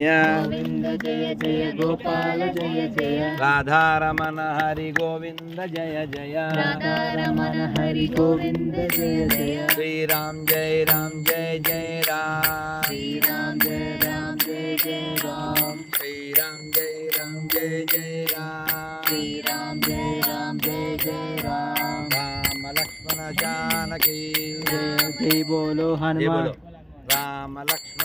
గోవింద జయ జయ గోపాల జయ జయ రాధారమణ హరి గోవింద జయ జయ రాధారమణ హరి గోవింద జయ జయ శ్రీరామ్ జయ రామ్ జయ జయ రామ్ శ్రీరామ్ జయ రామ్ జయ జయ రామ్ శ్రీరామ్ జయ రామ్ జయ జయ రామ్ శ్రీరామ్ జయ రామ్ జయ జయ రామ్ రామ లక్ష్మణ జానకి జయ జై బోలో జై హనుమాన్ బోలో రామ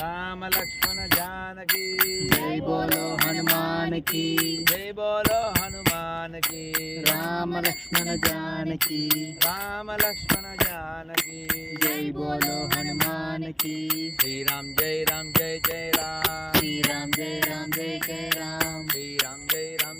రామ లక్ష్మణ జానకి. జై బోలో హనుమాన్కి జై బోలో హనుమాన్కి రామ లక్ష్మణ జానకి. రామ లక్ష్మణ జానకి. జై బోలో హనుమాన్కి శ్రీరామ్ జై రామ్ జై జై రామ్. శ్రీరామ్ జై రామ్ జై జయ రామ్. శ్రీరామ్ జై రామ్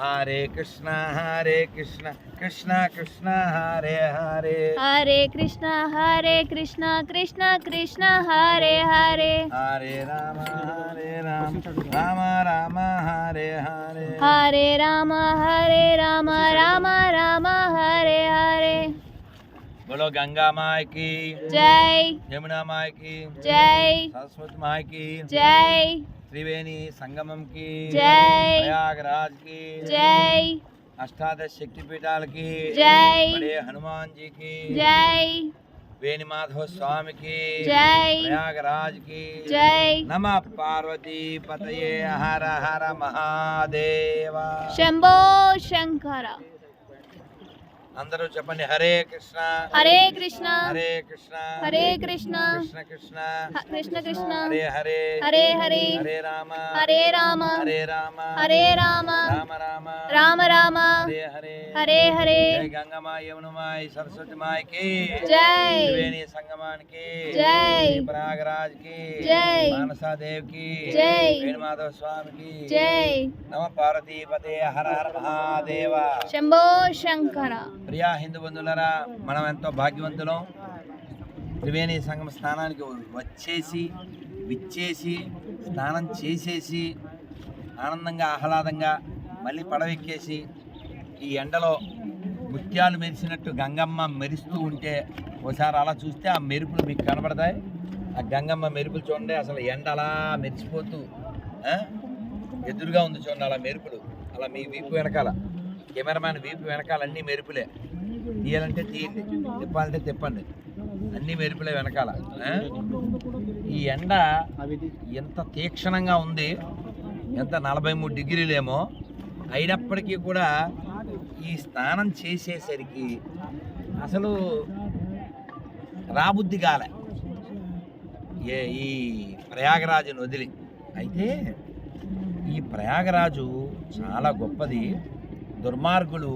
हरे कृष्णा हरे कृष्णा कृष्णा कृष्णा हरे हरे। हरे कृष्णा हरे कृष्णा कृष्णा कृष्णा हरे हरे। हरे राम हरे राम राम राम हरे हरे। हरे राम हरे राम राम राम हरे हरे। बोलो गंगा माय की। जय। यमुना माय की। जय। सरस्वती माई की। जय। त्रिवेणी संगम की जय। प्रयागराज की जय। अष्टादश शक्तिपीठाल की जय। हनुमान जी की जय। वेणीमाधव स्वामी की जय। प्रयागराज की जय। नम पार्वती पतये हर हर महादेव। शंभो शंकर। అందరూ చెప్పండి. హరే కృష్ణ. హరే కృష్ణ. హరే కృష్ణ. హరే కృష్ణ. కృష్ణ కృష్ణ. హ- కృష్ణ కృష్ణ. హరే హరే. హరే హరే. హరే రామ. హరే రామ. హరే రామ. హరే రామ. రామ రామ. రామ రామ. హరే హరే. హరే హరే. జై గంగమాయ యమునమాయ సరస్వతి మాయకి జై. త్రివేణి సంగమానికి జై. ప్రయాగరాజ్కి. జై. మానసాదేవ్కి. జై. వేణుమాధవ స్వామికి జై. నమ పార్వతీపతే హర హర మహాదేవ. శంభో శంకర. ప్రియా హిందూ బంధువులరా మనం ఎంతో భాగ్యవంతులం. త్రివేణి సంగమ స్నానానికి వచ్చేసి విచ్చేసి స్నానం చేసేసి ఆనందంగా ఆహ్లాదంగా మళ్ళీ పడవెక్కేసి ఈ ఎండలో ముత్యాలు మెరిసినట్టు గంగమ్మ మెరుస్తూ ఉంటే ఒకసారి అలా చూస్తే ఆ మెరుపులు మీకు కనబడతాయి. ఆ గంగమ్మ మెరుపులు చూడండి అసలు ఎండ అలా మెరిసిపోతూ ఎదురుగా ఉంది చూడండి అలా మెరుపులు. అలా మీ వీపు వెనకాల. కెమెరామ్యాన్ వీపు వెనకాల అన్ని మెరుపులే. తీయాలంటే తీయండి తిప్పాలంటే తిప్పండి. అన్ని మెరుపులే వెనకాల ఈ ఎండ ఎంత తీక్షణంగా ఉంది ఎంత నలభై మూడు డిగ్రీలేమో అయినప్పటికీ కూడా ఈ స్నానం చేసేసరికి అసలు రాబుద్ది కాలే. ఏ ఈ ప్రయాగరాజును వదిలి. అయితే ఈ ప్రయాగరాజు చాలా గొప్పది. దుర్మార్గులు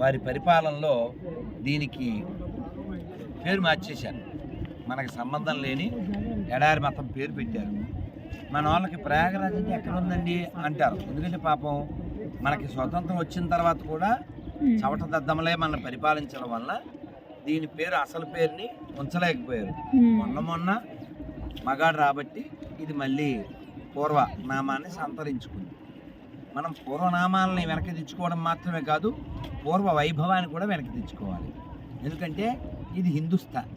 వారి పరిపాలనలో దీనికి పేరు మార్చేశారు. మనకి సంబంధం లేని ఎడారి మతం పేరు పెట్టారు. మన వాళ్ళకి ప్రయాగరాజ్ అంటే ఎక్కడ ఉందండి అంటారు. ఎందుకంటే పాపం మనకి స్వతంత్రం వచ్చిన తర్వాత కూడా చవట దద్దమలే మనల్ని పరిపాలించడం వల్ల దీని పేరు అసలు పేరుని ఉంచలేకపోయారు. మొన్న మొన్న మగాడు రాబట్టి ఇది మళ్ళీ పూర్వ నామాన్ని సంతరించుకుంది. మనం పూర్వనామాలని వెనక్కి తెచ్చుకోవడం మాత్రమే కాదు పూర్వ వైభవాన్ని కూడా వెనక్కి తెచ్చుకోవాలి ఎందుకంటే ఇది హిందుస్థాన్.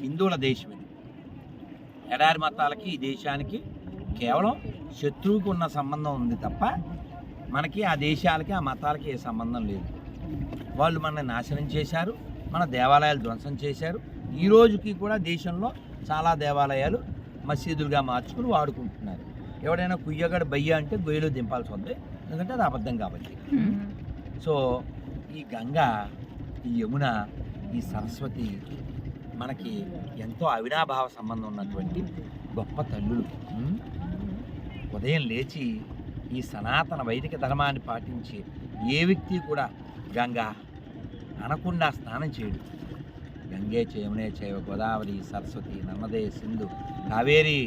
హిందువుల దేశం ఇది. ఎడారి మతాలకి ఈ దేశానికి కేవలం శత్రువుకు ఉన్న సంబంధం ఉంది తప్ప మనకి ఆ దేశాలకి ఆ మతాలకి ఏ సంబంధం లేదు. వాళ్ళు మనల్ని నాశనం చేశారు మన దేవాలయాలు ధ్వంసం చేశారు. ఈ రోజుకి కూడా దేశంలో చాలా దేవాలయాలు మసీదులుగా మార్చుకుని వాడుకుంటున్నారు. ఎవడైనా కుయ్యగడ బయ్య అంటే గొయ్యలో దింపాల్సి ఉంది ఎందుకంటే అది అబద్ధం కాబట్టి. సో ఈ గంగ ఈ యమున ఈ సరస్వతి మనకి ఎంతో అవినాభావ సంబంధం ఉన్నటువంటి గొప్ప తల్లులు. ఉదయం లేచి ఈ సనాతన వైదిక ధర్మాన్ని పాటించి ఏ వ్యక్తి కూడా గంగా అనకుండా స్నానం చేయడు. గంగే చేయమునే చేయవ గోదావరి సరస్వతి నర్మదే సింధు కావేరి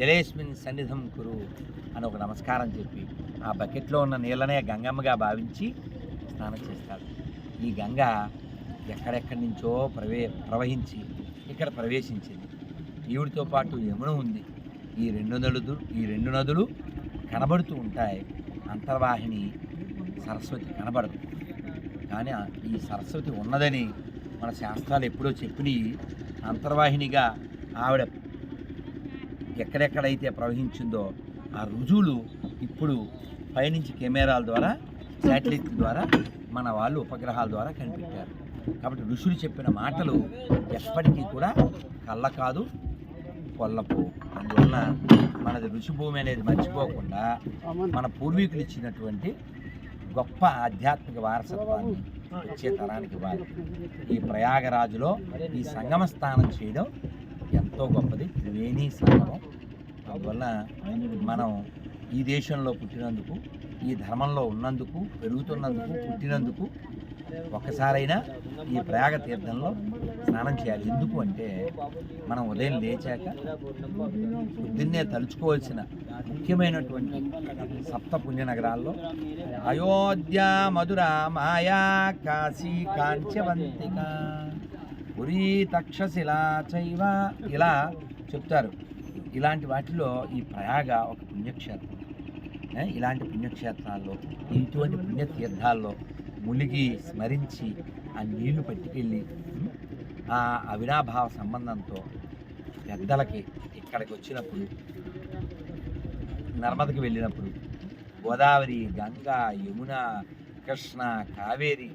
జలేస్మిన్ సన్నిధం కురు అని ఒక నమస్కారం చెప్పి ఆ బకెట్లో ఉన్న నీళ్ళనే గంగమ్మగా భావించి స్నానం చేస్తాడు ఈ గంగ ఎక్కడెక్కడి నుంచో ప్రవే ప్రవహించి ఇక్కడ ప్రవేశించింది. ఈవిడితో పాటు యమున ఉంది. ఈ రెండు నదులు ఈ రెండు నదులు కనబడుతూ ఉంటాయి. అంతర్వాహిని సరస్వతి కనబడదు. కానీ ఈ సరస్వతి ఉన్నదని మన శాస్త్రాలు ఎప్పుడో చెప్పినవి. అంతర్వాహినిగా ఆవిడ ఎక్కడెక్కడైతే ప్రవహించిందో ఆ రుజువులు ఇప్పుడు పైనుంచి కెమెరాల ద్వారా శాటిలైట్ ద్వారా మన వాళ్ళు ఉపగ్రహాల ద్వారా కనిపెట్టారు. కాబట్టి ఋషులు చెప్పిన మాటలు ఎప్పటికీ కూడా కళ్ళ కాదు కొల్లపు అందువల్ల మనది ఋషిభూమి అనేది మర్చిపోకుండా మన పూర్వీకులు ఇచ్చినటువంటి గొప్ప ఆధ్యాత్మిక వారసత్వాన్ని వచ్చే తరానికి ఇవ్వాలి. ఈ ప్రయాగరాజులో ఈ సంగమ స్నానం చేయడం ఎంతో గొప్పది. త్రివేణి సంగమం అందువల్ల మనం ఈ దేశంలో పుట్టినందుకు ఈ ధర్మంలో ఉన్నందుకు పెరుగుతున్నందుకు పుట్టినందుకు ఒక్కసారైనా ఈ ప్రయాగ తీర్థంలో స్నానం చేయాలి. ఎందుకు అంటే మనం ఉదయం లేచాక పొద్దున్నే తలుచుకోవాల్సిన ముఖ్యమైనటువంటి సప్త పుణ్య నగరాల్లో అయోధ్య మధుర మాయా కాశీ కాంచవంతిక పురీ తక్షశిలా చైవ ఇలా చెప్తారు. ఇలాంటి వాటిలో ఈ ప్రయాగ ఒక పుణ్యక్షేత్రం. ఇలాంటి పుణ్యక్షేత్రాల్లో ఇటువంటి పుణ్యతీర్థాల్లో మునిగి స్మరించి ఆ నీళ్ళు పట్టుకెళ్ళి ఆ అవినాభావ సంబంధంతో పెద్దలకి ఇక్కడికి వచ్చినప్పుడు నర్మదకి వెళ్ళినప్పుడు గోదావరి గంగా యమున కృష్ణ కావేరి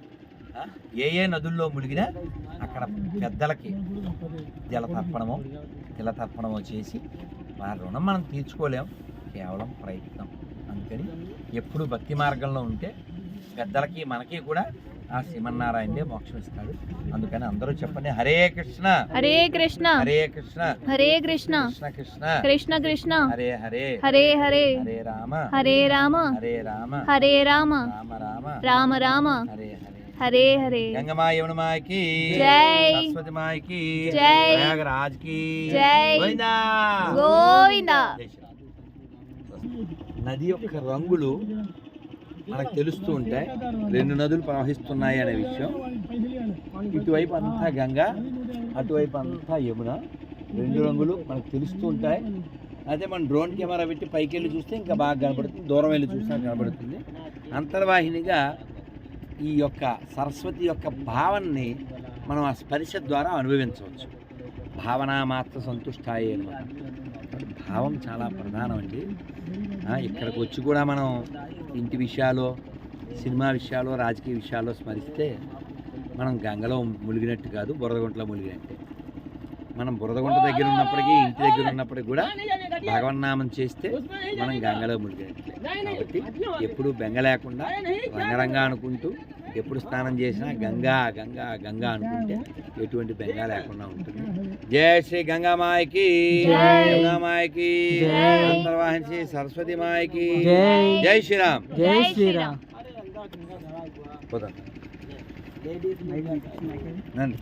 ఏ ఏ నదుల్లో మునిగినా అక్కడ పెద్దలకి జలతర్పణమో జలతర్పణమో చేసి వారి రుణం మనం తీర్చుకోలేం కేవలం ప్రయత్నం. అందుకని ఎప్పుడు భక్తి మార్గంలో ఉంటే పెద్దలకి మనకి కూడా ఆ శ్రీమన్నారాయణే మోక్షం ఇస్తాడు. అందుకని అందరూ చెప్పండి హరే కృష్ణ! హరే కృష్ణ! హరే కృష్ణ! హరే కృష్ణ! కృష్ణ కృష్ణ! కృష్ణ కృష్ణ! హరే హరే! హరే హరే! హరే రామ! హరే రామ! హరే రామ! హరే రామ! రామ రామ! రామ రామ! హరే హరే! హరే హరే గంగమా యమునమాయకి జై. సరస్వతి మాయకి జై. ప్రయాగరాజ్కి జై. గోవిందా. గోవిందా. నది యొక్క రంగులు మనకు తెలుస్తూ ఉంటాయి రెండు నదులు ప్రవహిస్తున్నాయి అనే విషయం ఇటువైపు అంతా గంగా అటువైపు అంతా యమున రెండు రంగులు మనకు తెలుస్తూ ఉంటాయి అదే మనం డ్రోన్ కెమెరా పెట్టి పైకి వెళ్ళి చూస్తే ఇంకా బాగా కనబడుతుంది దూరం వెళ్ళి చూసినా కనబడుతుంది అంతర్వాహినిగా ఈ యొక్క సరస్వతి యొక్క భావనని మనం ఆ స్పర్శ ద్వారా అనుభవించవచ్చు. భావన మాత్ర సంతుష్టాయి అనమాట భావం చాలా ప్రధానం అండి ఇక్కడికి వచ్చి కూడా మనం ఇంటి విషయాలు సినిమా విషయాలు రాజకీయ విషయాలు స్మరిస్తే మనం గంగలో మునిగినట్టు కాదు బురదగుంటలో మునిగినట్టే. మనం బురదగుంట దగ్గర ఉన్నప్పటికీ ఇంటి దగ్గర ఉన్నప్పటికీ కూడా భగవన్నామం చేస్తే మనం గంగలో మునిగినట్లే కాబట్టి ఎప్పుడూ బెంగ లేకుండా రంగరంగా అనుకుంటూ ఎప్పుడు స్నానం చేసినా గంగా గంగా గంగా అనుకుంటే ఎటువంటి బెంగా లేకుండా ఉంటుంది. జయ శ్రీ గంగామాయకి. గంగామాయకి జై. అంతర్వాహించి సరస్వతి మాయకి. జై. శ్రీరామ్. జై శ్రీరామ్. పోదాం నంది